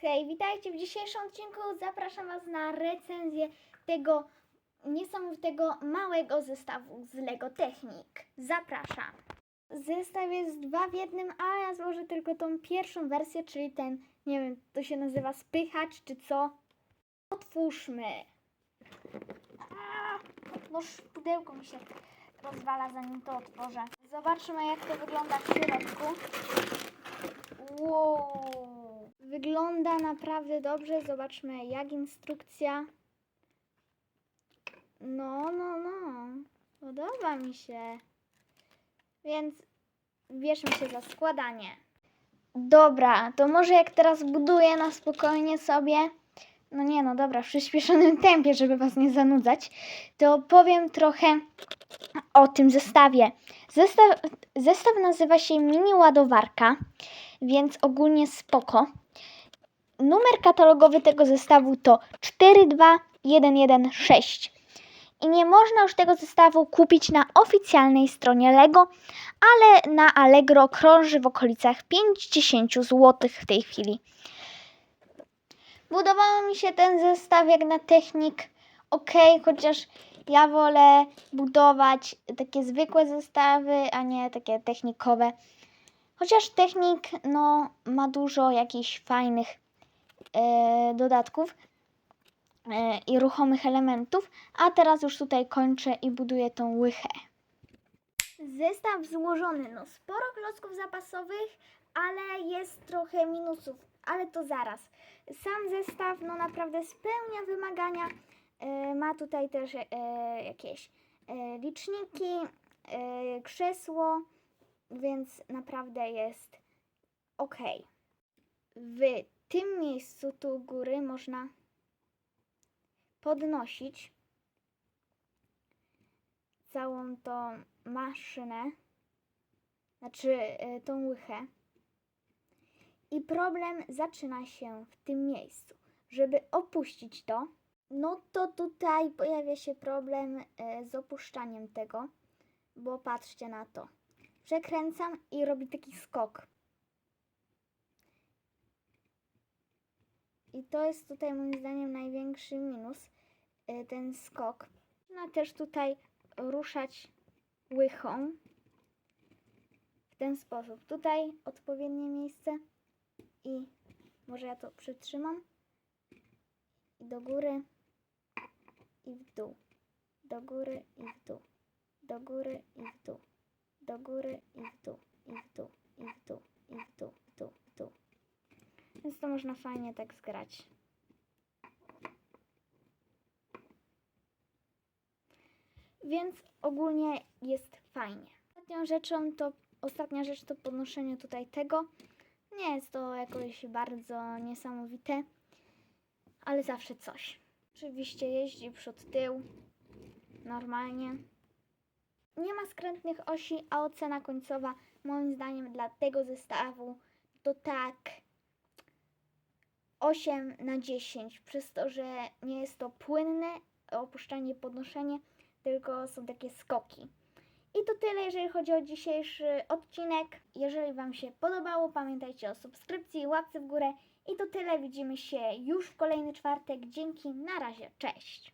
Hej, witajcie w dzisiejszym odcinku. Zapraszam Was na recenzję tego niesamowitego małego zestawu z Lego Technik. Zapraszam. Zestaw jest dwa w jednym, a ja złożę tylko tą pierwszą wersję, czyli ten, nie wiem, to się nazywa spychacz czy co. Otwórzmy. No pudełko mi się rozwala zanim to otworzę. Zobaczmy jak to wygląda w środku. Wygląda naprawdę dobrze. Zobaczmy jak instrukcja. No, no, no. Podoba mi się. Więc bierzmy się za składanie. Dobra, to może jak teraz buduję na spokojnie sobie. No nie, no dobra, w przyspieszonym tempie, żeby Was nie zanudzać, to powiem trochę o tym zestawie. Zestaw, zestaw nazywa się mini ładowarka, więc ogólnie spoko. Numer katalogowy tego zestawu to 42116. I nie można już tego zestawu kupić na oficjalnej stronie Lego, ale na Allegro krąży w okolicach 50 zł w tej chwili. Budował mi się ten zestaw jak na technik. Ok, chociaż ja wolę budować takie zwykłe zestawy, a nie takie technikowe. Chociaż technik no, ma dużo jakichś fajnych dodatków e, i ruchomych elementów. A teraz już tutaj kończę i buduję tą łychę. Zestaw złożony, no sporo klocków zapasowych, ale jest trochę minusów, ale to zaraz. Sam zestaw no naprawdę spełnia wymagania. E, ma tutaj też e, jakieś e, liczniki, e, krzesło, więc naprawdę jest ok. W tym miejscu tu góry można podnosić całą tą maszynę, znaczy e, tą łychę. I problem zaczyna się w tym miejscu. Żeby opuścić to, no to tutaj pojawia się problem e, z opuszczaniem tego, bo patrzcie na to. Przekręcam i robi taki skok. I to jest tutaj moim zdaniem największy minus, e, ten skok. Można też tutaj ruszać łychą w ten sposób. Tutaj odpowiednie miejsce i może ja to przytrzymam i do góry i w dół, do góry i w dół, do góry i w dół, do góry i w dół, i w dół, i w dół, i w dół, w dół, w dół. Więc to można fajnie tak zgrać. Więc ogólnie jest fajnie. Ostatnią rzeczą to, ostatnia rzecz to podnoszenie tutaj tego. Nie jest to jakoś bardzo niesamowite, ale zawsze coś. Oczywiście jeździ przód tył, normalnie. Nie ma skrętnych osi, a ocena końcowa moim zdaniem dla tego zestawu to tak 8 na 10, przez to, że nie jest to płynne opuszczanie, podnoszenie, tylko są takie skoki. I to tyle, jeżeli chodzi o dzisiejszy odcinek. Jeżeli Wam się podobało, pamiętajcie o subskrypcji, łapce w górę. I to tyle, widzimy się już w kolejny czwartek. Dzięki, na razie, cześć!